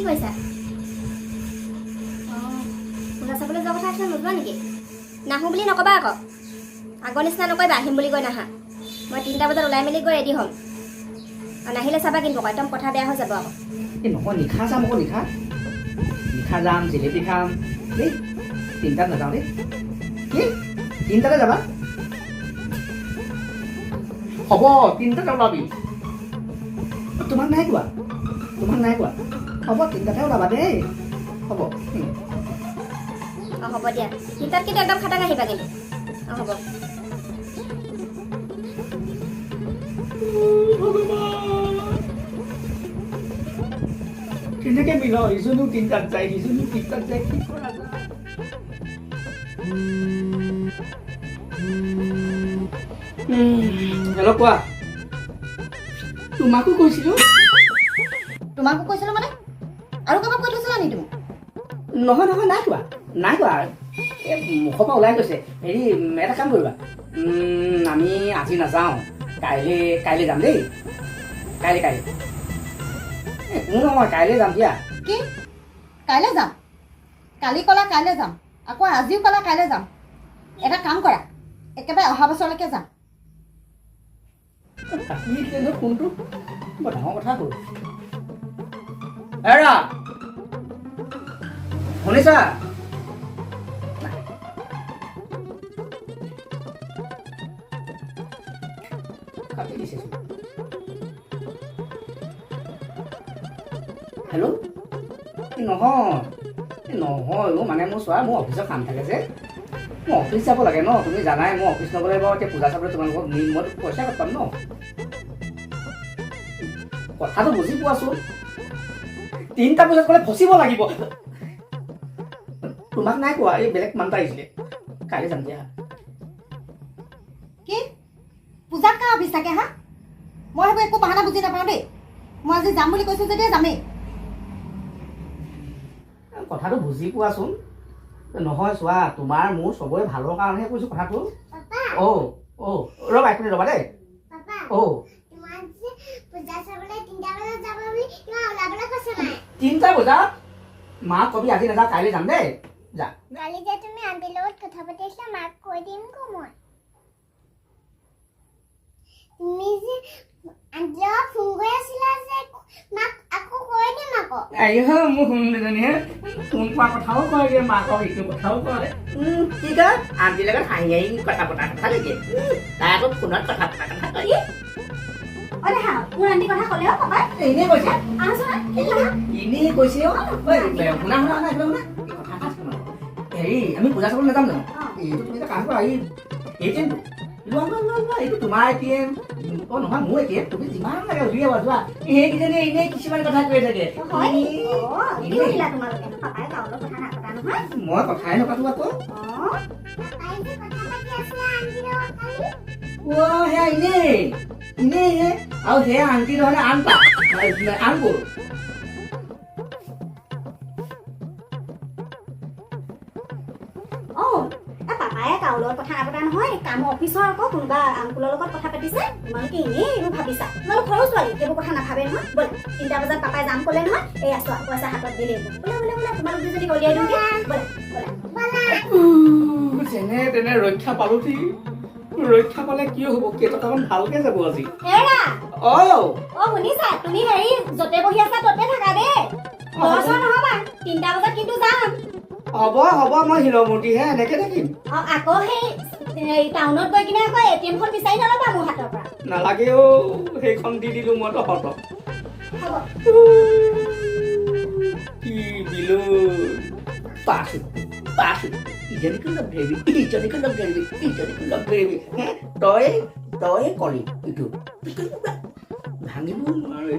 কি কৰিছা অঁ যোৱা কথা আছিলে নোযোৱা নেকি? নাহোঁ বুলি নক'বা আকৌ। আগৰ নিচিনা নকৰিবা, আহিম বুলি কৈ নাহা। মই তিনিটা বজাত ওলাই মেলি গৈ ৰেডি হ'ম। নাহিলে চাবা কিন্তু একদম কথা বেয়া হৈ যাব আকৌ। নিশা যাম আকৌ নিশা নিশা যাম, জিলেপি খাম। দেই, তিনিটাত নাযাওঁ দেই। কি? তিনিটাতে যাবা? হ'ব, তিনিটাতে ওলাবি। তোমাক নাই কোৱা। তোমাক নাই কোৱা। হ'ব তিনিটাতে ওলাবা দেই। হ'ব অঁ হ'ব দিয়া। তিনিটাত কিন্তু একদম খাটাং আহিবা কিন্তু। অঁ হ'ব। কেনেকে মিলাও? ইজনো তিনিটাত যায় সিজনো তিনিটাত যায় কি কৰা হেল্ল' কোৱা? তোমাকো কৈছিলো। তোমাকো কৈছিলো মানে? আৰু কাৰোবাক কৈ থৈছিলা নেকি তুমি? নহয় নহয় নাই কোৱা। নাই কোৱা। এই মুখৰ পৰা ওলাই গৈছে। হেৰি এটা কাম কৰিবা। উম, আমি আজি নাযাওঁ। কাইলৈ কাইলৈ যাম দেই। কাইলৈ কাইলৈ। কোনো নহয় কাইলৈ যাম দিয়া। কি? কাইলৈ যাম? কালি ক'লা কাইলৈ যাম। আকৌ আজিও ক'লা কাইলৈ যাম। এটা কাম কৰা। একেবাৰে অহা বছৰলৈকে যাম। ফোনটো বৰ ডাঙৰ কথা হ'ল। এৰা! শুনিছা। হেল্ল' নহয় নহয় অ' মানে মোৰ চোৱা মোৰ অফিচৰ কাম থাকে যে। মই অফিচ যাব লাগে ন তুমি জানাই মই অফিচ নগ'লে বাৰু এতিয়া পূজা চাবলৈ তোমালোকক নিম মইতো পইচা ক'ত পাম ন? কথাটো বুজি পোৱাচোন। তিনিটা বজাত গ'লে ফচিব লাগিব। তোমাক নাই কোৱা এই বেলেগ মানুহ আহিছিলে কাইলৈ যাম দিয়া কি পূজাত কাৰ অফিচ থাকে হা মই সেইবোৰ একো বাহানা বুজি নাপাওঁ দেই মই আজি যাম বুলি কৈছোঁ যেতিয়া যামেই কথাটো বুজি পোৱাচোন নহয় চোৱা তোমাৰ মোৰ চবৰে ভালৰ কাৰণেহে কৈছো কথাটো অ অ ৰ'বা এক মিনিট ৰ'বা দেই অ তিনিটা বজাত মাক কবি আজি নাযাওঁ কাইলৈ যাম দেই যা। যে তুমি আণ্টিৰ লগত কথা আছিলা মাক কৈ দিম ক মই? তুমি যে আণ্টিৰ ফোন কৰি আছিলা যে মাক আকৌ কৈ দিম আকৌ? আইহ মোৰ শুনজনীহে ফোন কৰা কথাও কয় যে মাকক ইটো কথাও কয়। উম, কি কয়? আন্টিৰ লগত হাঁহি কথা পতা কথা উম, তাই আকৌ ফোনত কথা পতা কথা কয়। অঁ দেখা মোৰ আণ্টি কথা ক'লেও পাপাই। এনেই কৈছে। আহচোন এনেই কৈছে অ। শুনা শুনা শুনা শুনা। হেৰি আমি পূজা চাবলৈ নাযাম জানো এইটো তুমি এটা কাম কৰা এই এ টি এমটো লোৱা লোৱা লোৱা লোৱা এইটো তোমাৰ এ টি এম অ নহয় মোৰ এ টি এম তুমি যিমান লাগে উলিয়াবা যোৱা সেইকেইজনী এনেই কিছুমান কথা কৈ থাকে হয় নেকি এই, অঁ কি এনেই। সুধিলা তোমালোকে পাপাই গাঁৱৰ কথা নাপতা নহয় মই কথাই নকাটো আকৌ অঁ পাপাই যে কথা পাতি আছিলা আণ্টিৰ লগত কালি ও সেয়া এনেই এনেই হে আৰু সেয়া আনকি নহ'লে আন পা পাপাই কাৰো লগত কথা নাপতা নহয় কামৰ অফিচৰ আকৌ কোনোবা আংকুলৰ লগত কথা পাতিছে তোমালোকে এনেই এইবোৰ ভাবিছা। তোমালোক সৰু ছোৱালী এইবোৰ কথা নাভাবে নহয়। ব'লা তিনিটা বজাত পাপাই যাম ক'লে নহয় এই আছো পইচা হাতত দিলেই হ'ল। বোলে বোলে বোলে তোমালোক দুজনী উলিয়াই ব'লা যেনে তেনে ৰক্ষা পালো সি ৰক্ষা পালে কি হ'ব? কেইটকামান ভালকে যাব আজি। অ অ শুনিছা? তুমি হেৰি য'তে বহি আছা ততে থাকা দেই নহবা তিনিটা বজাত কিন্তু যাম। হ'ব হ'ব মই শিলমূৰ্তিহে এনেকে থাকিম। অ আকৌ সেই এই টাউনত গৈ কিনে আকৌ এ টি এমখন বিচাৰি নল'বা মোৰ হাতৰ পৰা। নালাগেও সেইখন দি দিলো মই তহঁতক। কি বিলু পাছো পাছো ইজনীকো লগ ধৰিবি? ইজনীকো লগ ধৰিবি? ইজনীকো লগ ধৰিবি? তই তই কলি ইটো ভাঙিব নোৱাৰে।